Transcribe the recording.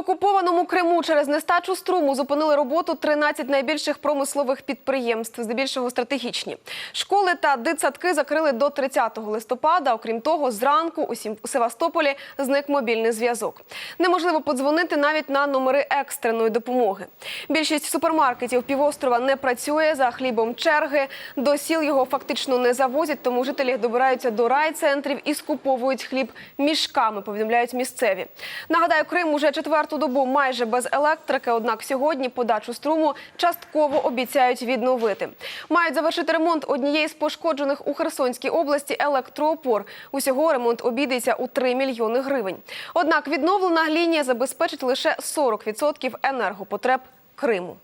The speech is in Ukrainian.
окупованому Криму через нестачу струму зупинили роботу 13 найбільших промислових підприємств, здебільшого стратегічні. Школи та дитсадки закрили до 30 листопада. Окрім того, зранку у Севастополі зник мобільний зв'язок. Неможливо подзвонити навіть на номери екстреної допомоги. Більшість супермаркетів півострова не працює за хлібом черги. До сіл його фактично не завозять, тому жителі добираються до райцентрів і скуповують хліб мішками. Повідомляють місцеві. Нагадаю, Крим уже четверту добу майже без електрики. Однак сьогодні подачу струму частково обіцяють відновити. Мають завершити ремонт однієї з пошкоджених у Херсонській області електроопор. Усього ремонт обійдеться у 3 мільйони гривень. Однак відновлена лінія забезпечить лише 40% енергопотреб Криму.